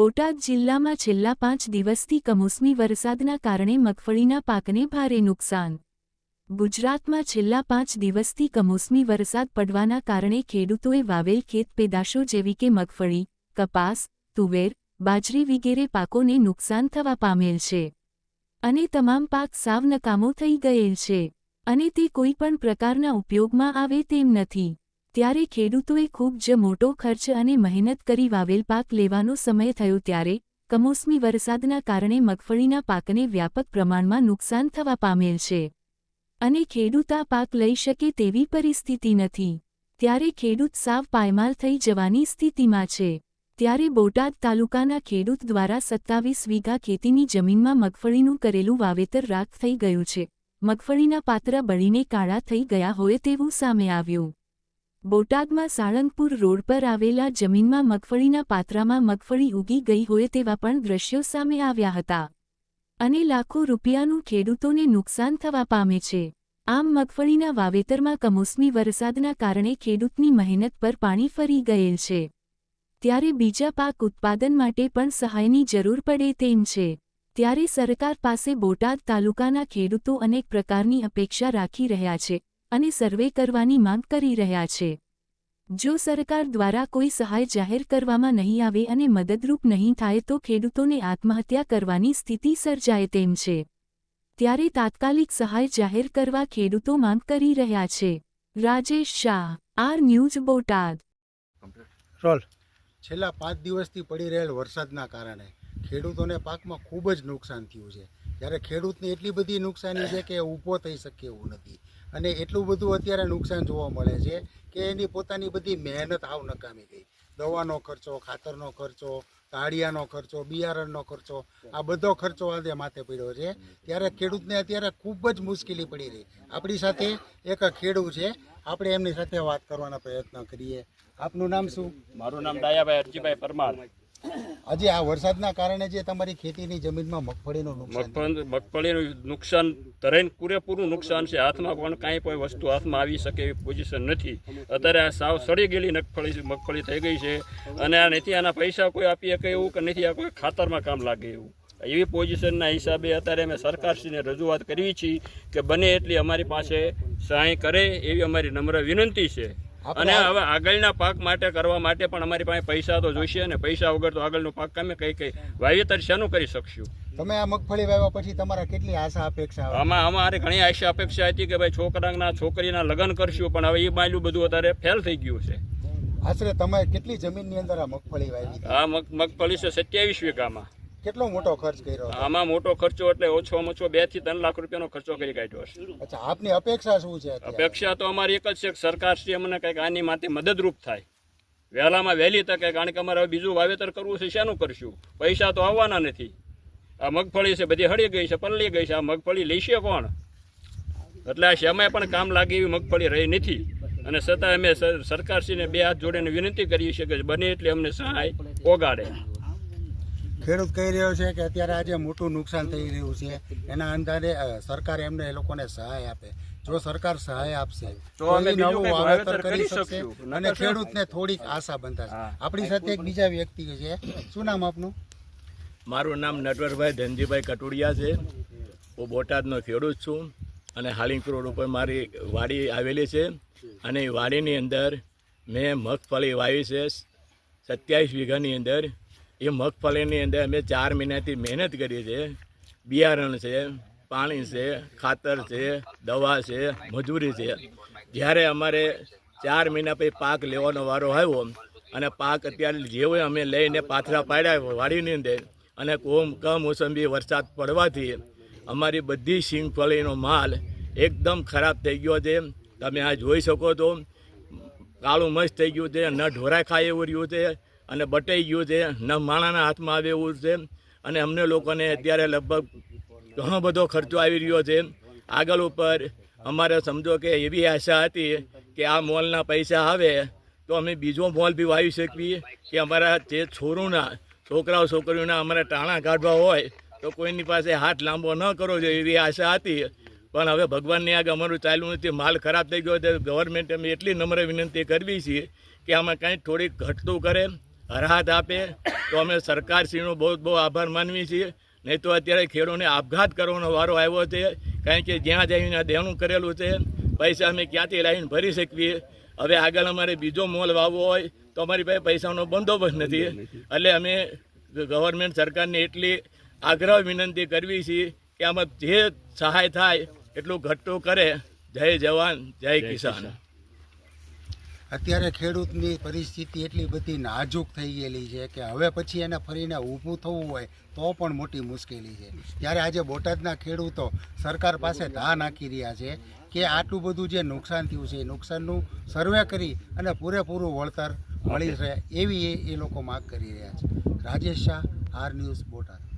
બોટાદ જિલ્લામાં છેલ્લા પાંચ દિવસથી કમોસમી વરસાદના કારણે મગફળીના પાકને ભારે નુકસાન. ગુજરાતમાં છેલ્લા પાંચ દિવસથી કમોસમી વરસાદ પડવાના કારણે ખેડૂતોએ વાવેલ ખેત પેદાશો જેવી કે મગફળી, કપાસ, તુવેર, બાજરી વગેરે પાકોને નુકસાન થવા પામેલ છે. અને તમામ પાક સાવ નકામો થઈ ગયેલ છે. અને તે કોઈ પણ પ્રકારના ઉપયોગમાં આવે તેમ નથી. ત્યારે ખેડૂતોએ ખૂબ જ મોટો ખર્ચ અને મહેનત કરી વાવેલ પાક લેવાનો સમય થયો ત્યારે કમોસમી વરસાદના કારણે મગફળીના પાકને વ્યાપક પ્રમાણમાં નુકસાન થવા પામેલ છે. અને ખેડૂત આ પાક લઈ શકે તેવી પરિસ્થિતિ નથી. ત્યારે ખેડૂત સાવ પાયમાલ થઈ જવાની સ્થિતિમાં છે. ત્યારે બોટાદ તાલુકાના ખેડૂત દ્વારા સત્તાવીસ વીઘા ખેતીની જમીનમાં મગફળીનું કરેલું વાવેતર રાખ થઈ ગયું છે. મગફળીના પાત્ર બળીને કાળા થઈ ગયા હોય તેવું સામે આવ્યું. બોટાદમાં સાળંગપુર રોડ પર આવેલા જમીનમાં મગફળીના પાત્રામાં મગફળી ઉગી ગઈ હોય તેવા પણ દ્રશ્યો સામે આવ્યા હતા. અને લાખો રૂપિયાનું ખેડૂતોને નુકસાન થવા પામે છે. આમ મગફળીના વાવેતરમાં કમોસમી વરસાદના કારણે ખેડૂતની મહેનત પર પાણી ફરી ગયેલ છે. ત્યારે બીજા પાક ઉત્પાદન માટે પણ સહાયની જરૂર પડે તેમ છે. ત્યારે સરકાર પાસે બોટાદ તાલુકાના ખેડૂતો અનેક પ્રકારની અપેક્ષા રાખી રહ્યા છે. અને સર્વે કરવાની માંગ કરી રહ્યા છે. જો સરકાર દ્વારા કોઈ સહાય જાહેર કરવામાં નહીં આવે અને મદદરૂપ નહીં થાય તો ખેડૂતોને આત્મહત્યા કરવાની સ્થિતિ સર્જાય તેમ છે. ત્યારે તાત્કાલિક સહાય જાહેર કરવા ખેડૂતો માંગ કરી રહ્યા છે. Rajesh Shah R news Botad. Roll. છેલ્લા પાંચ દિવસથી પડી રહેલ વરસાદના કારણે ખેડૂતોને પાકમાં ખૂબ જ નુકસાન થયું છે. જ્યારે ખેડૂતને એટલી બધી નુકસાની છે કે ઊભો થઈ શકે એવું નથી. અને એટલું બધું અત્યારે નુકસાન જોવા મળે છે કે એની પોતાની બધી મહેનત આવ નકામી ગઈ. દવાનો ખર્ચો, ખાતરનો ખર્ચો તાળિયાનો ખર્ચો, બિયારણનો ખર્ચો, આ બધો ખર્ચો આજે માથે પડ્યો છે. ત્યારે ખેડૂતને અત્યારે ખૂબ જ મુશ્કેલી પડી રહી. આપણી સાથે એક ખેડૂત છે. આપણે એમની સાથે વાત કરવાના પ્રયત્ન કરીએ. આપનું નામ શું? મારું નામ ડાયાભાઈ અરજીભાઈ પરમાર. આજે આ વરસાદના કારણે જે તમારી ખેતીની જમીનમાં મગફળીનું નુકસાન મગફળી મગફળીનું નુકસાન ધરાઈને પૂરેપૂરું નુકસાન છે. હાથમાં પણ કાંઈ કોઈ વસ્તુ હાથમાં આવી શકે એવી પોઝિશન નથી. અત્યારે આ સાવ સડી ગયેલી મગફળી મગફળી થઈ ગઈ છે. અને આ નથી, આના પૈસા કોઈ આપી શકે એવું કે નથી, આ કોઈ ખાતરમાં કામ લાગે એવું. એવી પોઝિશનના હિસાબે અત્યારે અમે સરકારશ્રીને રજૂઆત કરી છીએ કે બને એટલી અમારી પાસે સહાય કરે એવી અમારી નમ્ર વિનંતી છે. અને હવે આગળના પાક માટે કરવા માટે પણ અમારી પાસે પૈસા તો જોઈશે ને પૈસા વગર તો આગળનો પાક કામે કઈ કઈ વાવેતર શાનું કરી શકશું. તમે આ મગફળી વાવ્યા પછી તમારા કેટલી આશા અપેક્ષા આમાં અમારે ઘણી આશા અપેક્ષા હતી કે ભાઈ છોકરાના છોકરીના લગ્ન કરશું પણ હવે એ માયલું બધું અત્યારે ફેલ થઈ ગયું છે. આશરે તમે કેટલી જમીનની અંદર આ મગફળી વાવી? આ મગ મગફળી છે સત્યાવીસ વીઘામાં. કેટલો મોટો ખર્ચ કર્યો આમાં મોટો ખર્ચો એટલે ઓછો ઓછો બેથી ત્રણ લાખ રૂપિયાનો ખર્ચો કરી કાઢ્યો છે અચ્છા આપની અપેક્ષા શું છે અપેક્ષા તો અમારી એક જ છે કે સરકારશ્રી અમને કંઈક આની માટે મદદરૂપ થાય. વહેલામાં વહેલી તકે કારણ કે અમારે હવે બીજું વાવેતર કરવું છે શેનું કરશું? પૈસા તો આવવાના નથી. આ મગફળી છે બધી હળી ગઈ છે પલળી ગઈ છે. આ મગફળી લેશે કોણ? એટલે આ સમય પણ કામ લાગે એવી મગફળી રહી નથી. અને છતાં અમે સરકારશ્રીને બે હાથ જોડીને વિનંતી કરીએ છીએ કે બને એટલે અમને સહાય ઓગાડે ખેડૂત કહી રહ્યો છે કે અત્યારે આજે મોટું નુકસાન થઈ રહ્યું છે. એના અંદાજે સરકાર એમને એ લોકોને સહાય આપે. જો સરકાર સહાય આપશે તો અમે નવું વાવેતર કરી શકશે અને ખેડૂતને થોડીક આશા બંધાશે. આપણી સાથે એક બીજા વ્યક્તિ છે. શું નામ આપનું? મારું નામ નટવરભાઈ ધનજીભાઈ કટુડિયા છે. હું બોટાદનો ખેડૂત છું અને હાલિંગ રોડ ઉપર મારી વાડી આવેલી છે અને એ વાડીની અંદર મેં મગફળી વાવી છે. સત્યાવીસ વીઘાની અંદર એ મગફળીની અંદર અમે ચાર મહિનાથી મહેનત કરી છે બિયારણ છે, પાણી છે, ખાતર છે, દવા છે, મજૂરી છે. જ્યારે અમારે ચાર મહિના પછી પાક લેવાનો વારો આવ્યો અને પાક અત્યારે જેવો અમે લઈને પાથરા પાડ્યા વાડીની અંદર અને કોમ કમોસંબી વરસાદ પડવાથી અમારી બધી સિંગફળીનો માલ એકદમ ખરાબ થઈ ગયો છે. તમે આ જોઈ શકો છો કાળું મસ્ત થઈ ગયું છે ન ઢોરા ખાય એવું રહ્યું છે. અને બટાઈ ગયું છે, ન માણાના હાથમાં આવે એવું છે. અને અમને લોકોને અત્યારે લગભગ ઘણો બધો ખર્ચો આવી રહ્યો છે. આગળ ઉપર અમારે સમજો કે એવી આશા હતી કે આ મોલના પૈસા આવે તો અમે બીજો મોલ બી વાવી શકીએ કે અમારા જે છોરુના છોકરાઓ, છોકરીઓના અમારે ટાણા કાઢવા હોય તો કોઈની પાસે હાથ લાંબો ન કરવો જોઈએ એવી આશા હતી. પણ હવે ભગવાનની આગળ અમારું ચાલ્યું નથી. માલ ખરાબ થઈ ગયો છે. ગવર્મેન્ટ અમે એટલી નમ્ર વિનંતી કરવી છીએ કે આમાં કાંઈ થોડીક ઘટતું કરે. રાહત આપે તો અમે સરકારશ્રીનો બહુ બહુ આભાર માનવી છીએ. નહીં તો અત્યારે ખેડૂતોને આપઘાત કરવાનો વારો આવ્યો છે કારણ કે જ્યાં જઈને દેણું કરેલું છે પૈસા અમે ક્યાંથી લાવીને ભરી શકીએ? હવે આગળ અમારે બીજો મોલ વાવવો હોય તો અમારી પાસે પૈસાનો બંદોબસ્ત નથી. એટલે અમે ગવર્મેન્ટ સરકારને એટલી આગ્રહ વિનંતી કરવી છીએ કે આમાં જે સહાય થાય એટલું ઘટતું કરે. જય જવાન જય કિસાન. અત્યારે ખેડૂતની પરિસ્થિતિ એટલી બધી નાજુક થઈ ગયેલી છે કે હવે પછી એને ફરીને ઊભું થવું હોય તો પણ મોટી મુશ્કેલી છે. ત્યારે આજે બોટાદના ખેડૂતો સરકાર પાસે ધા નાખી રહ્યા છે કે આટલું બધું જે નુકસાન થયું છે, એ નુકસાનનું સર્વે કરી અને પૂરેપૂરું વળતર મળી રહે એવી એ- લોકો માગ કરી રહ્યા છે. Rajesh Shah, R news Botad.